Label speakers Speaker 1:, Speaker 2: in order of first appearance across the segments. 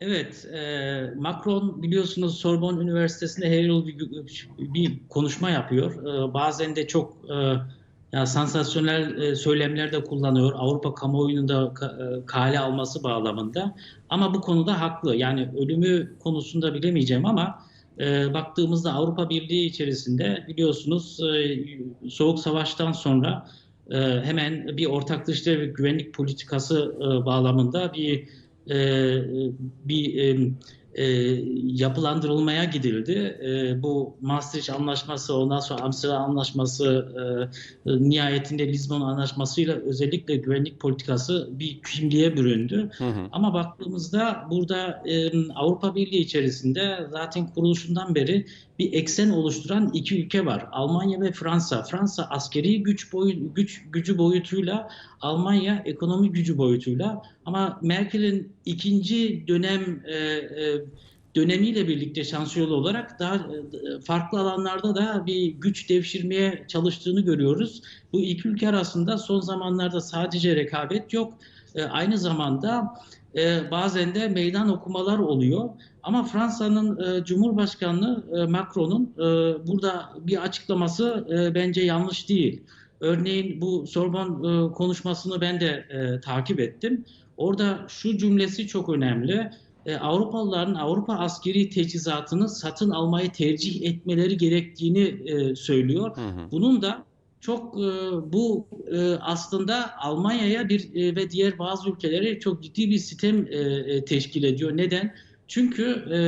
Speaker 1: Evet, e, Macron biliyorsunuz Sorbonne Üniversitesi'nde her yıl bir, bir konuşma yapıyor. E, bazen de çok e, ya sansasyonel e, söylemler de kullanıyor. Avrupa kamuoyunun da e, kale alması bağlamında. Ama bu konuda haklı. Yani ölümü konusunda bilemeyeceğim ama e, baktığımızda Avrupa Birliği içerisinde biliyorsunuz e, Soğuk Savaş'tan sonra e, hemen bir ortak dışişleri ve güvenlik politikası e, bağlamında bir e, bir e, e, yapılandırılmaya gidildi. E, bu Maastricht Anlaşması, ondan sonra Amsterdam Anlaşması, e, e, nihayetinde Lizbon Anlaşması'yla özellikle güvenlik politikası bir kimliğe büründü.
Speaker 2: Hı hı.
Speaker 1: Ama baktığımızda burada e, Avrupa Birliği içerisinde zaten kuruluşundan beri bir eksen oluşturan iki ülke var. Almanya ve Fransa. Fransa askeri güç boyu, güç gücü boyutuyla, Almanya ekonomi gücü boyutuyla. Ama Merkel'in ikinci dönem e, e, dönemiyle birlikte şansiyolu olarak daha e, farklı alanlarda da bir güç devşirmeye çalıştığını görüyoruz. Bu iki ülke arasında son zamanlarda sadece rekabet yok. Aynı zamanda bazen de meydan okumalar oluyor. Ama Fransa'nın e, Cumhurbaşkanı Macron'un burada bir açıklaması bence yanlış değil. Örneğin bu Sorbonne e, konuşmasını ben de takip ettim. Orada şu cümlesi çok önemli. E, Avrupalıların Avrupa askeri teçhizatını satın almayı tercih etmeleri gerektiğini e, söylüyor.
Speaker 2: Hı hı.
Speaker 1: Bunun da çok e, bu e, aslında Almanya'ya bir e, ve diğer bazı ülkelere çok ciddi bir sitem e, e, teşkil ediyor. Neden? Çünkü e,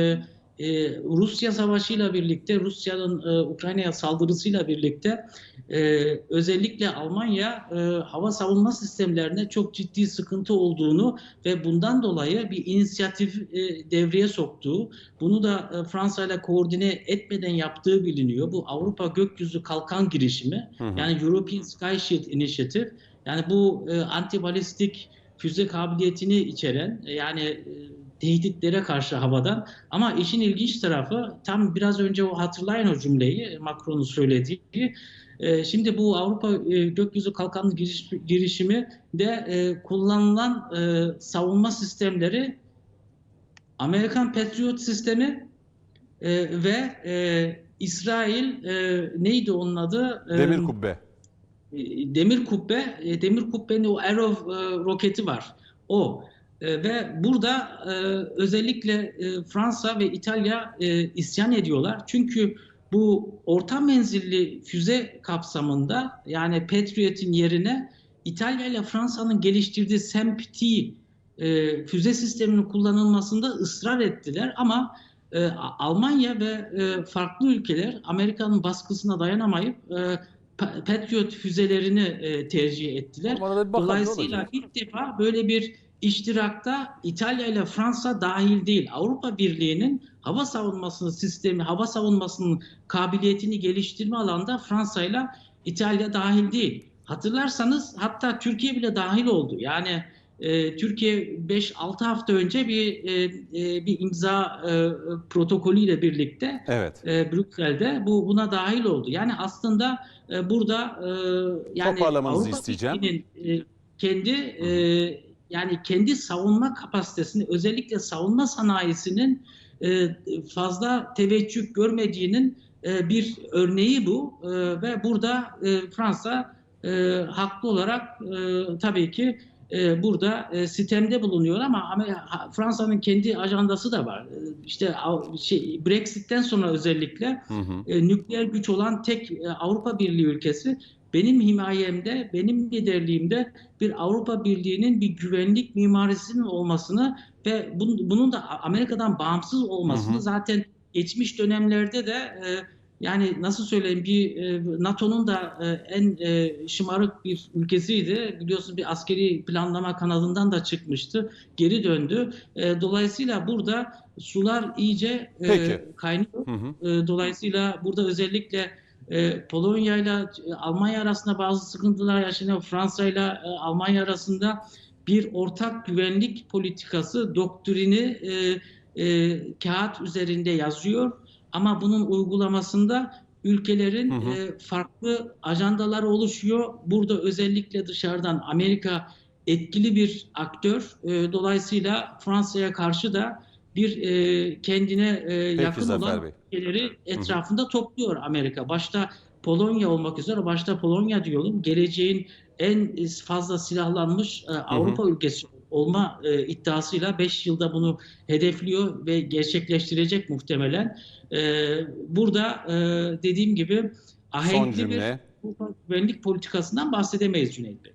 Speaker 1: e, Rusya savaşıyla birlikte, Rusya'nın e, Ukrayna'ya saldırısıyla birlikte e, özellikle Almanya e, hava savunma sistemlerine çok ciddi sıkıntı olduğunu ve bundan dolayı bir inisiyatif e, devreye soktuğu, bunu da e, Fransa ile koordine etmeden yaptığı biliniyor. Bu Avrupa Gökyüzü Kalkan girişimi,
Speaker 2: Hı hı.
Speaker 1: yani European Sky Shield Initiative, yani bu e, antibalistik füze kabiliyetini içeren, e, yani e, tehditlere karşı havadan. Ama işin ilginç tarafı tam biraz önce o hatırlayın o cümleyi Macron'un söylediği. E, Şimdi bu Avrupa e, Gökyüzü Kalkanı giriş- girişimi de e, kullanılan e, savunma sistemleri Amerikan Patriot sistemi e, ve e, İsrail e, neydi onun adı?
Speaker 2: Demir kubbe.
Speaker 1: e, demir kubbe, e, demir kubbenin o Arrow e, roketi var. O. E, ve burada e, özellikle e, Fransa ve İtalya e, isyan ediyorlar. Çünkü bu orta menzilli füze kapsamında yani Patriot'in yerine İtalya ile Fransa'nın geliştirdiği SEMP-T e, füze sisteminin kullanılmasında ısrar ettiler ama e, Almanya ve e, farklı ülkeler Amerika'nın baskısına dayanamayıp e, Pa- Patriot füzelerini e, tercih ettiler. Dolayısıyla ilk defa böyle bir iştirakta İtalya ile Fransa dahil değil. Avrupa Birliği'nin hava savunmasının sistemi, hava savunmasının kabiliyetini geliştirme alanda Fransa ile İtalya dahil değil. Hatırlarsanız hatta Türkiye bile dahil oldu. Yani e, Türkiye 5-6 hafta önce bir e, e, bir imza e, protokolüyle birlikte
Speaker 2: Evet.
Speaker 1: e, Brüksel'de bu buna dahil oldu. Yani aslında e, burada e, yani Avrupa
Speaker 2: isteyeceğim.
Speaker 1: Birliği'nin e, kendi e, yani kendi savunma kapasitesini özellikle savunma sanayisinin e, fazla teveccüh görmediğinin e, bir örneği bu E, ve burada e, Fransa e, haklı olarak e, tabii ki e, burada e, sitemde bulunuyor ama Fransa'nın kendi ajandası da var. E, İşte şey, Brexit'ten sonra özellikle
Speaker 2: Hı hı.
Speaker 1: e, nükleer güç olan tek e, Avrupa Birliği ülkesi benim himayemde, benim liderliğimde bir Avrupa Birliği'nin bir güvenlik mimarisinin olmasını ve bun- bunun da Amerika'dan bağımsız olmasını
Speaker 2: Hı hı.
Speaker 1: zaten geçmiş dönemlerde de e, yani nasıl söyleyeyim bir e, NATO'nun da e, en e, şımarık bir ülkesiydi. Biliyorsunuz bir askeri planlama kanadından da çıkmıştı. Geri döndü. E, dolayısıyla burada sular iyice e,
Speaker 2: Peki.
Speaker 1: kaynıyor.
Speaker 2: Hı hı.
Speaker 1: E, Dolayısıyla burada özellikle e, Polonya ile e, Almanya arasında bazı sıkıntılar yaşanıyor. Fransa ile e, Almanya arasında bir ortak güvenlik politikası doktrini e, e, kağıt üzerinde yazıyor. Ama bunun uygulamasında ülkelerin
Speaker 2: Hı hı.
Speaker 1: e, farklı ajandaları oluşuyor. Burada özellikle dışarıdan Amerika etkili bir aktör. E, dolayısıyla Fransa'ya karşı da bir e, kendine e, yakın
Speaker 2: Zafer
Speaker 1: olan
Speaker 2: Bey.
Speaker 1: ülkeleri etrafında topluyor Amerika. Başta Polonya olmak üzere, başta Polonya diyorum, geleceğin en fazla silahlanmış e, Avrupa ülkesi olma e, iddiasıyla 5 yılda bunu hedefliyor ve gerçekleştirecek muhtemelen. E, burada e, dediğim gibi ahenkli bir güvenlik politikasından bahsedemeyiz Cüneyt Bey.